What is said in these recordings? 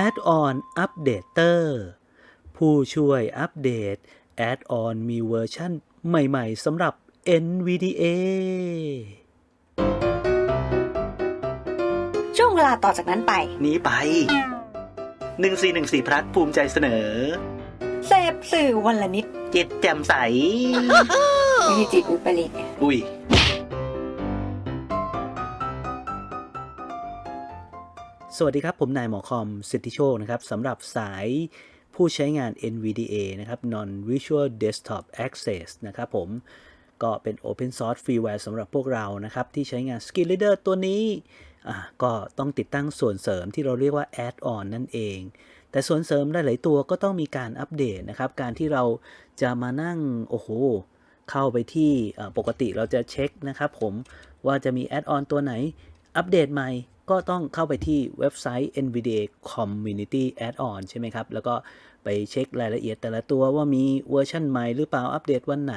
Add-on Updater ผู้ช่วยอัปเดต Add-on มีเวอร์ชั่นใหม่ๆสำหรับ NVDA ช่วงเวลาต่อจากนั้นไปนี้ไป 1414พลัดภูมิใจเสนอ เสพสื่อวันละนิด จิตแจ่มใสไม่มีจิตอุปริตอุ้ย วัสดีครับ ผมนายหมอคอมสิทธิโชคนะครับสำหรับสายผู้ใช้งาน NVDA นะครับ Non Visual Desktop Access นะครับผมก็เป็น Open Source Freeware สำหรับพวกเรานะครับ ที่ใช้งาน Skill Reader ตัวนี้ก็ต้องติดตั้งส่วนเสริมที่เราเรียกว่า Add-on นั่นเอง แต่ส่วนเสริมหลาย ๆ ตัวก็ต้องมีการอัปเดตนะครับ การที่เราจะมานั่ง โอ้โห เข้าไปที่ปกติเราจะเช็คนะครับผมว่าจะมีแอดออนตัวไหนอัปเดตใหม่ ก็ต้องเข้าไปที่เว็บไซต์ NVDA Community Add-on ใช่ไหมครับ แล้วก็ไปเช็ครายละเอียดแต่ละตัวว่ามีเวอร์ชันใหม่หรือเปล่าอัปเดตวันไหน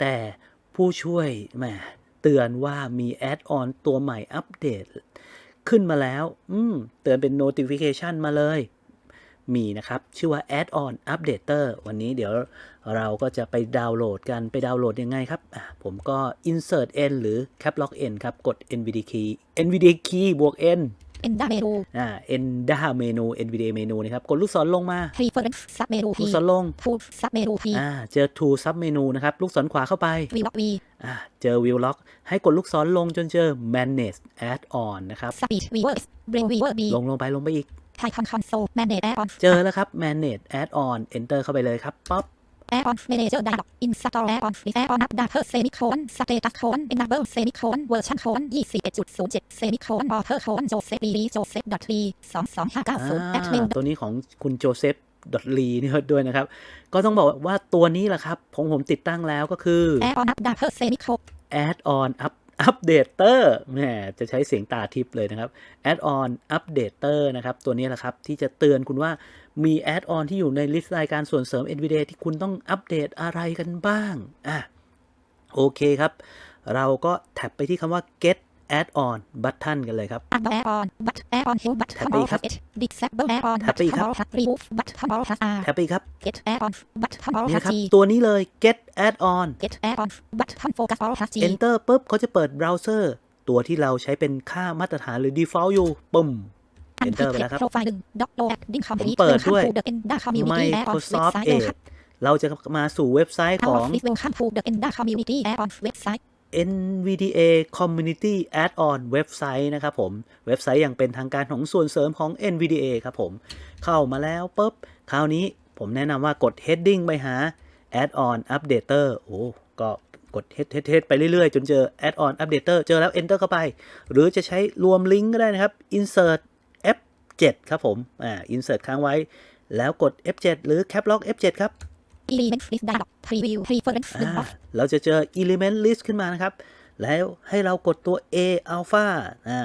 แต่ผู้ช่วยแหมเตือนว่ามีแอดออนตัวใหม่อัปเดต ขึ้นมาแล้ว อืม เตือนเป็น notification มาเลย มีนะครับ ชื่อว่า Add-on Updater วันนี้เดี๋ยวเราก็จะไปดาวน์โหลดกันไปดาวน์โหลดยังไงครับอะผมก็ insert n หรือ cap lock n ครับ กด NVDA key NVDA key บวก n เอ็นดาเมนูอ่า enda เมนู NVDA เมนูนะครับ กดลูกศรลงมา reference sub เมนูลูพีกศรลงฟูดซับเมนูพีอ่า เจอ to sub เมนูนะครับ ลูกศรขวาเข้าไปวีล็อกวีอ่า เจอ view lock ให้กดลูกศรลงจนเจอ manage add-on นะครับสปีดวีเวิร์สเบรวีเวิร์บีลงลงไปลงไปอีก ไทคอนคอนโซลแมนเนจแอร์ออนเจอแล้วครับ manage add-on enter เข้าไปเลยครับป๊อปแอร์ออนเมเนเจอร์ไดล็อกอินสตอลแอร์ออนฟรีแอร์ออนอัปดาเตอร์เซมิโคนสเตตัสโคนเอ็นดับเบิลเซมิโคนเวอร์ชันโคนยี่สิบเอ็ดจุดศูนย์เจ็ดเซมิโคนออเทอร์โคนโจเซฟลีโจเซฟดอทลีสองสองห้าเก้าศูนย์แอดมินตัวนี้ของคุณโจเซฟดอทลีนี่ด้วยนะครับ ก็ต้องบอกว่าตัวนี้แหละครับของผมติดตั้งแล้วก็คือแอร์ออน อัปเดตเตอร์เซมิโคน Add-on Up Updater แหมจะใช้เสียงตาทิพย์เลยนะครับแอดออนอัปเดตเตอร์นะครับ ตัวนี้แหละครับ ที่จะเตือนคุณว่ามีแอดออนที่อยู่ในลิสต์รายการส่วนเสริม NVIDIA ที่คุณต้องอัปเดตอะไรกันบ้าง อะ โอเคครับ เราก็แท็บไปที่คำว่า get add-on button กันเลยครับอัปแอร์ออนบัตแอร์ออนฮิลบัตแท็บไปอีกครับดิสเซเบิลแอร์ออนแท็บไปอีกครับรีมูฟบัตทัมบอลทัสอาร์แท็บไปอีกครับ get air on but ทัมบอลนี่ทัสนะครับจีตัวนี้เลย get add-on get air on but ทัมโฟกัสบอลทัสจี enter ปุ๊บเขาจะเปิดเบราว์เซอร์ ตัวที่เราใช้เป็นค่ามาตรฐานหรือ default อยู่ปุ่ม enter ไปแล้วครับโปรไฟล์หนึ่งด็อกโลดดิ้งคอมพลีทผมเปิดด้วยเดอะเอ็นด้าคอมมูนิตี้แอร์ออนเว็บ Microsoft ไซต์เวลคั Edge เราจะมาสู่เว็บไซต์มของลิส NVDA Community Add-on เว็บไซต์นะครับผม เว็บไซต์อย่างเป็นทางการของส่วนเสริมของ NVDA ครับผม เข้ามาแล้วปุ๊บ คราวนี้ผมแนะนำว่ากด heading ไปหา Add-on Updater โอ้ ก็กด head head head ไปเรื่อยๆ จนเจอ Add-on Updater เจอแล้ว Enter เข้าไป หรือจะใช้รวมลิงก์ก็ได้นะครับ Insert F7 ครับผม อ่า Insert ค้างไว้ แล้วกด F7 หรือ Cap Lock F7 ครับ อีลีเมนต์ลิสต์ดาร์พรีวิวพรีเฟอร์เรนซ์หนึ่งออ่าอฟเราจะเจอ element list ขึ้นมานะครับ แล้วให้เรากดตัว a alpha อ่า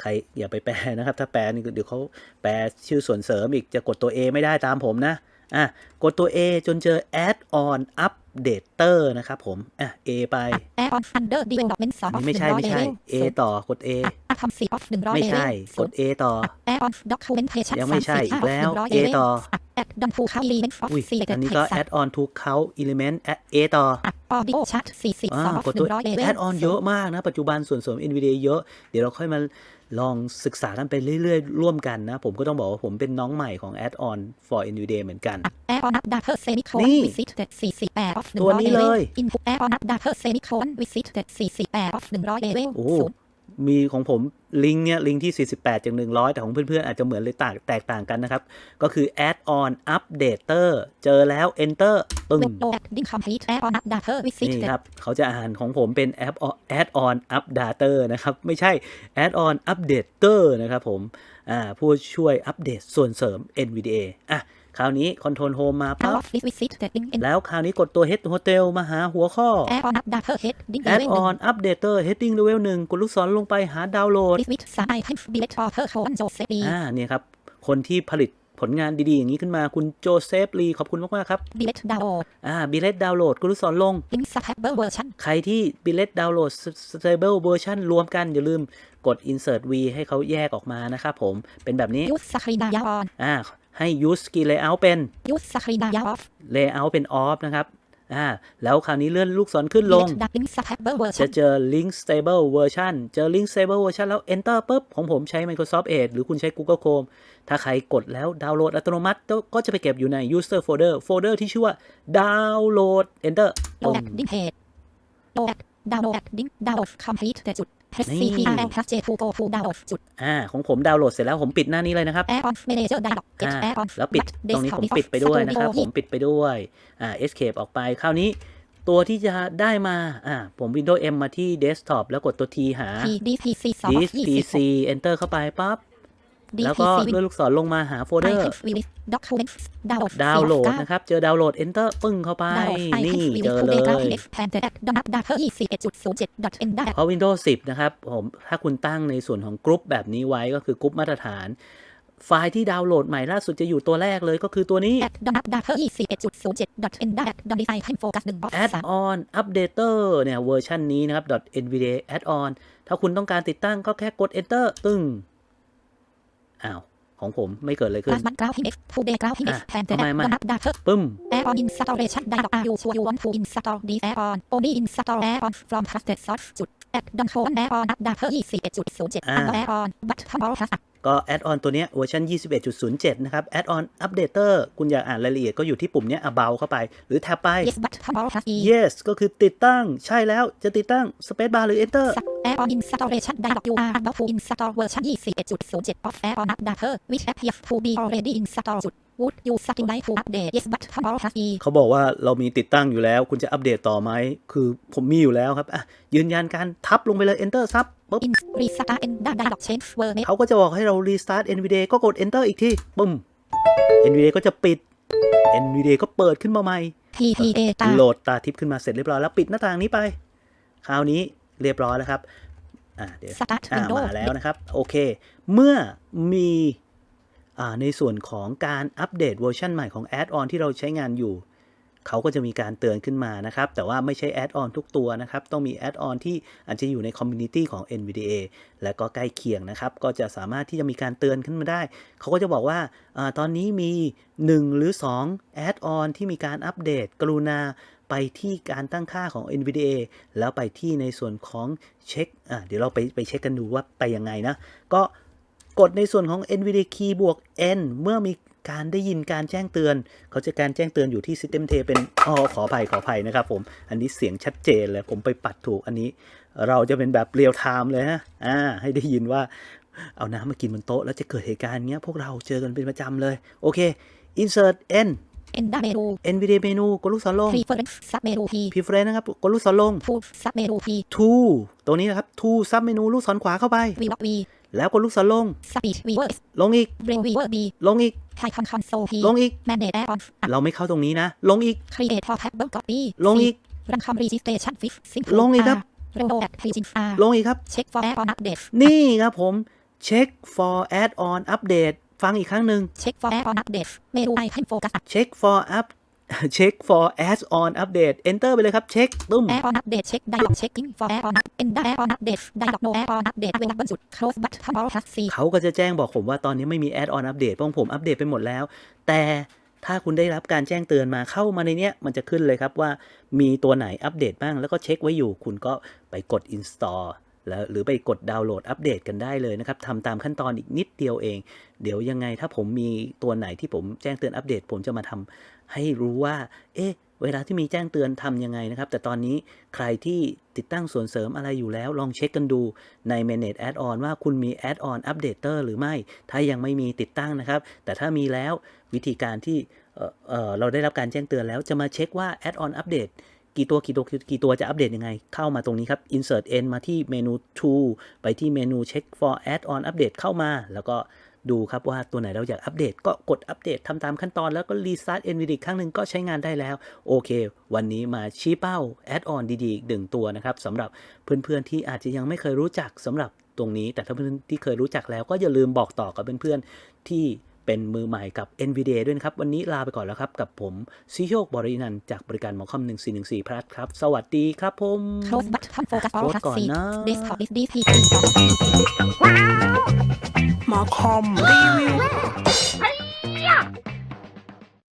ใครอย่าไปแปลนะครับ ถ้าแปลนี่เดี๋ยวเขาแปลชื่อส่วนเสริมอีกจะกดตัว a ไม่ได้ตามผมนะอะกดตัว a จนเจอ add on updater นะครับผมอะ a ไปแอร์ออนอันเดอร์ดีเวลลอปเมนต์สองออฟไม่หนึ่ใช่งร้อยไม่เลใช่เวล a ต่อกด a อะทำสี่ออฟหนึ่งร้อยไม่เลเวลใช่ กด a ต่อแอร์ออนด็อกคูเมนเทชั่นยังไม่ใช่อีกแล้ว A ต่อ แอดดันฟูคาลีเมนต์ออฟอุ้ยซีเลเต็อัดนนี้เท็ก็กซัส add on to count element a ต่อออดิโอชัดสี่สิบอ่าสองออฟกดหตัวนึ่งร้อยเลเวล add on เยอะมากนะ ปัจจุบันส่วนเสริม NVIDIA เยอะ เดี๋ยวเราค่อยมาลองศึกษากันไปเรื่อยๆ ร่วมกันนะ ผมก็ต้องบอกว่าผมเป็นน้องใหม่ของ add on for NVIDIA เหมือนกันแอร์ออนอัปดาเตอร์เซมิโคนนี่วิสิตเด็ดสี่สิบแปดออฟหนึ่งตัวร้อยนี้เลเลเวยลอินพุตแอร์ออนอัปดาเตอร์เซมิโคนวิสิตเด็ดสี่สิบแปดออฟหนึ่งร้อยเลเวลโอ้ศูนย์ มีของผมลิงก์เนี่ยลิงก์ที่ 48จาก100 แต่ของเพื่อนๆ อาจจะเหมือนเลยต่างแตกต่างกันนะครับ ก็คือ add on updater เจอแล้ว enter ปึ้งเว็บโหลดดิ้งคอมพลีทแอร์ออนอัปดาเตอร์วิสิตนี่เด็ดครับ เขาจะอ่านของผมเป็น app add on updater นะครับ ไม่ใช่ add on updater นะครับผม อ่าผู้ช่วยอัปเดตส่วนเสริม NVDA อะ คราวนี้ Control Home มาเอาปั๊อบอฟฟิศวิสิตเด็ดดิ้งเอ็นแล้วคราวนี้กดตัว Head Hotel มาหาหัวข้อแอร์ออนอัปดาเตอร์เฮดดิ้งเล add เวลหนึ่ง on updater heading level 1กดลูกศรลงไปหาดาวน์โหลดดิสวิตสามไอเทมบิเลตออเทอร์โคนโจเซฟีอ่าเนี่ยครับ คนที่ผลิตผลงานดี ๆ อย่างนี้ขึ้นมาคุณโจเซฟลีขอบคุณมาก ๆ ครับ Billet download อ่าบิเลตดาวน์โหลดกุลุสอนลง Link stable version ใครที่บิเลตดาวน์โหลด stable version รวมกันอย่าลืมกด insert v ให้เขาแยกออกมานะครับผมเป็นแบบนี้ Use screen dial on อ่า ให้ use key layout เป็น Use screen dial off layout เป็น off นะครับอ่าแล้วคราวนี้เลื่อนลูกศรขึ้นลง Billet link stable จะ version เจอ link stable version เจอ link stable version แล้ว enter ปุ๊บ ของผมใช้ Microsoft Edge หรือคุณใช้ Google Chrome ถ้าใครกดแล้วดาวน์โหลดอัตโนมัติ ก็จะไปเก็บอยู่ใน user folder folder ที่ชื่อว่า download enter ปึ้ load ง link page load download link download complete แต่จุด นี่ HCPR plus J to go to download จุดอ่าของผมดาวน์โหลดเสร็จแล้วผมปิดหน้านี้เลยนะครับ Air on manager dialog get อ่า Air on แล้วปิด But ตรงนี้ผม desktop ปิดไปด้วยนะครับ Studio ผมปิดไปด้วยอ่า escape ออกไปคราวนี้ตัวที่จะได้มา อ่า ผม Windows M มาที่ desktop แล้วกดตัว T หา P DPC 2 this 20 PC enter เข้าไปปั๊บ แล้วก็ DPC เลื่อนลูกศรลงมาหาโฟลเดอร์ Items release documents download ดาวน์โหลด4นะครับ เจอดาวน์โหลด enter ปึ้งเข้าไป download นี่ items เจ release อ to เล data ย expanded at donut data 21.07 n d a เพราะ Windows 10 นะครับผมถ้าคุณตั้งในส่วนของกรุ๊ปแบบนี้ไว้ก็คือกรุ๊ปมาตรฐานไฟล์ที่ดาวน์โหลดใหม่ล่าสุดจะอยู่ตัวแรกเลยก็คือตัวนี้ at donut data 21.07 n d a at don design ให้โฟกัส1 box 3 add-on updater เนี่ยเวอร์ชันนี้นะครับ .nvidia add-on ถ้าคุณต้องการติดตั้งก็แค่กด enter ตึ้ง อ้าว ของผมไม่เกิดเลยขึ้น Plasma graphics today graphics อะ expanded ทำไม at มัน donut data ปึ้ม Air on installation dialog Are you sure you want to install this air on Only install air on from trusted source จุด at don code air on data 21.07อ่า and air on button all plus ก็ add-on ตัวเนี้ยเวอร์ชัน21.07 นะครับ add-on updater คุณอยากอ่านรายละเอียดก็อยู่ที่ปุ่มเนี้ย about เข้าไป หรือแท็บไป yes button all plus e yes ก็คือติดตั้งใช่แล้วจะติดตั้ง space bar หรือ enter Sub Air on installation dialog You are about to install version 21.07 of Air on data which appears to be already installed จุด Would you still like to update yes button all plus e เขาบอกว่าเรามีติดตั้งอยู่แล้ว คุณจะอัปเดตต่อไหม คือผมมีอยู่แล้วครับ อะ ยืนยันการทับลงไปเลย enter ซับปุ๊บ in restart and dialog change were made เขาก็จะบอกให้เรา restart NVDA ก็กด enter อีกทีปึ้ม NVDA ก็จะปิด NVDA ก็เปิดขึ้นมาใหม่ PP data โหลดตาทิพย์ขึ้นมาเสร็จเรียบร้อยแล้วปิดหน้าต่างนี้ไป คราวนี้เรียบร้อยแล้วครับ อ่าเดี๋ยว start อ่า window มาแล้วนะครับ โอเค เมื่อมีอ่า ในส่วนของการอัปเดตเวอร์ชันใหม่ของ Add-on ที่เราใช้งานอยู่เขาก็จะมีการเตือนขึ้นมานะครับ แต่ว่าไม่ใช่ Add-on ทุกตัวนะครับ ต้องมี Add-on ที่อาจจะอยู่ใน Community ของ NVDA และก็ใกล้เคียงนะครับ ก็จะสามารถที่จะมีการเตือนขึ้นมาได้ เขาก็จะบอกว่าอตอนนี้มี 1 หรือ2 Add-on ที่มีการอัปเดต กรุณาไปที่การตั้งค่าของ NVDA แล้วไปที่ในส่วนของเช็คเดี๋ยวเราไปไปเช็คกันดูว่าไปยังไงนะ ก็ กดในส่วนของ NVDA key บวก N เมื่อมีการได้ยินการแจ้งเตือน เขาจะการแจ้งเตือนอยู่ที่ System T เป็นอ๋อขออภัยขออภัยนะครับผม อันนี้เสียงชัดเจนเลยผมไปปัดถูกอันนี้ เราจะเป็นแบบเรียลไทม์เลยฮะอ่าให้ได้ยินว่าเอาน้ำมากินบนโต๊ะแล้วจะเกิดเหตุการณ์เงี้ยพวกเราเจอกันเป็นประจำเลย โอเค insert n Enda menu NVDA เมนูกดลูกศรลง preference sub menu P preference นะครับกดลูกศรลง to sub menu P to ตรงนี้นะครับ to sub เมนูลูกศรขวาเข้าไป v log V แล้วกดลูกศรลง speech viewers ลงอีก brain viewer B ลงอีก Icon console P ลงอีก manage air on เราไม่เข้าตรงนี้นะ ลงอีก create portable copy ลงอีก Runcom registration fix simple ลงอีกครับ Reload at paging R ลงอีกครับ check for air on updates นี่ครับผม check for add-on update ฟังอีกครั้งหนึ่ง check for air on updates เมนู icon focus check for up check for add-on update enter ไปเลยครับ check ตุ้ม air on update check dialog checking for air on up enda air on updates dialog no air on update available จุด close button all plus C เขาก็จะแจ้งบอกผมว่าตอนนี้ไม่มี add-on update เพราะผมอัปเดตไปหมดแล้ว แต่ถ้าคุณได้รับการแจ้งเตือนมาเข้ามาในเนี้ยมันจะขึ้นเลยครับว่ามีตัวไหนอัปเดตบ้างแล้วก็เช็คไว้อยู่ คุณก็ไปกด install แล้วหรือไปกดดาวน์โหลดอัปเดตกันได้เลยนะครับทำตามขั้นตอนอีกนิดเดียวเอง เดี๋ยวยังไงถ้าผมมีตัวไหนที่ผมแจ้งเตือนอัปเดต ผมจะมาทำให้รู้ว่า เอ๊ะ เวลาที่มีแจ้งเตือนทำยังไงนะครับ แต่ตอนนี้ใครที่ติดตั้งส่วนเสริมอะไรอยู่แล้ว ลองเช็คกันดูใน Manage Add-on ว่าคุณมี Add-on Updater หรือไม่ ถ้ายังไม่มีติดตั้งนะครับ แต่ถ้ามีแล้ววิธีการที่เเเราได้รับการแจ้งเตือนแล้วจะมาเช็คว่า Add-on Update กี่ตัวกี่ตัวกี่ตัวจะอัปเดตยังไง เข้ามาตรงนี้ครับ insert n มาที่เมนู tool ไปที่เมนู check for add-on update เข้ามา แล้วก็ดูครับว่าตัวไหนเราอยากอัปเดตก็กดอัปเดตทำตามขั้นตอนแล้วก็ restart NVIDIA อีกครั้งหนึ่งก็ใช้งานได้แล้ว โอเค วันนี้มาชี้เป้า add-on ดีๆอีกหนึ่งตัวนะครับสำหรับเพื่อนๆที่อาจจะยังไม่เคยรู้จักสำหรับตรงนี้ แต่ถ้าเพื่อนที่เคยรู้จักแล้วก็อย่าลืมบอกต่อกับเพื่อนๆที่ เป็นมือใหม่กับ NVDA ด้วยนะครับ วันนี้ลาไปก่อนแล้วครับ กับผมซิโชคบรินันท์จากบริการหมอคอม1414พลัสครับ สวัสดีครับผม close button focus all โพสต์ task ก่อน seat นะ desktop is DP หมอคอมรีวิว